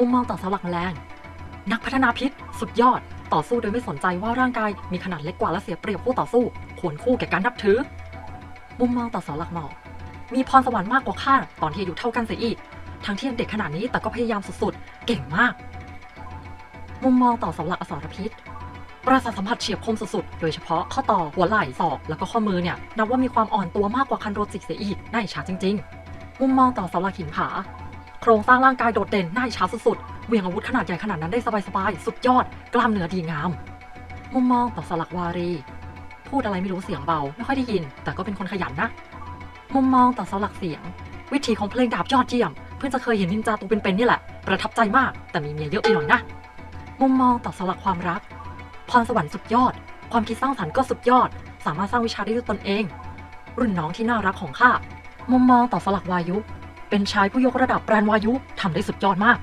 มุมมองต่อสาหลักแมลงนักพัฒนาพิษ สุดยอด ต่อสู้โดยไม่สนใจว่าร่างกายมีขนาดเล็กกว่าและเสียเปรียบคู่ต่อสู้ควรคู่แก่การนับถือ มุมมองต่อเสาหลักหมอกมีพรสวรรค์มากกว่าข้าตอนที่อายุเท่ากันเสียอีก ทั้งที่ยังเด็กขนาดนี้แต่ก็พยายามสุดๆ เก่งมาก มุมมองต่อเสาหลักอสรพิษประสาทสัมผัสเฉียบคมสุดๆ โดยเฉพาะข้อต่อหัวไหล่ศอก แล้วก็ข้อมือเนี่ยนับว่ามีความอ่อนตัวมากกว่าคันโรจิเสียอีกน่าอิจฉาจริง ๆ มุมมองต่อเสาหลักหินผา โครงสร้างร่างกายโดดเด่นน่าอิจฉาสุดๆเวียงอาวุธขนาดใหญ่ขนาดนั้นได้สบายๆ สุดยอด กล้ามเนื้อดีงาม มุมมองต่อสลักวารี พูดอะไรไม่รู้เสียงเบา ไม่ค่อยได้ยิน แต่ก็เป็นคนขยันนะ มุมมองต่อสลักเสียง วิธีของเพลงดาบยอดเยี่ยม เพิ่งจะเคยเห็นนินจาตัวเป็นๆนี่แหละ ประทับใจมาก แต่มีเมียเยอะไปหน่อยนะ มุมมองต่อสลักความรัก พรสวรรค์สุดยอด ความคิดสร้างสรรค์ก็สุดยอด สามารถสร้างวิชาได้ด้วยตนเอง รุ่นน้องที่น่ารักของข้า มุมมองต่อสลักวายุ เป็นชายผู้ยกระดับแบรนด์วายุทำได้สุดยอดมาก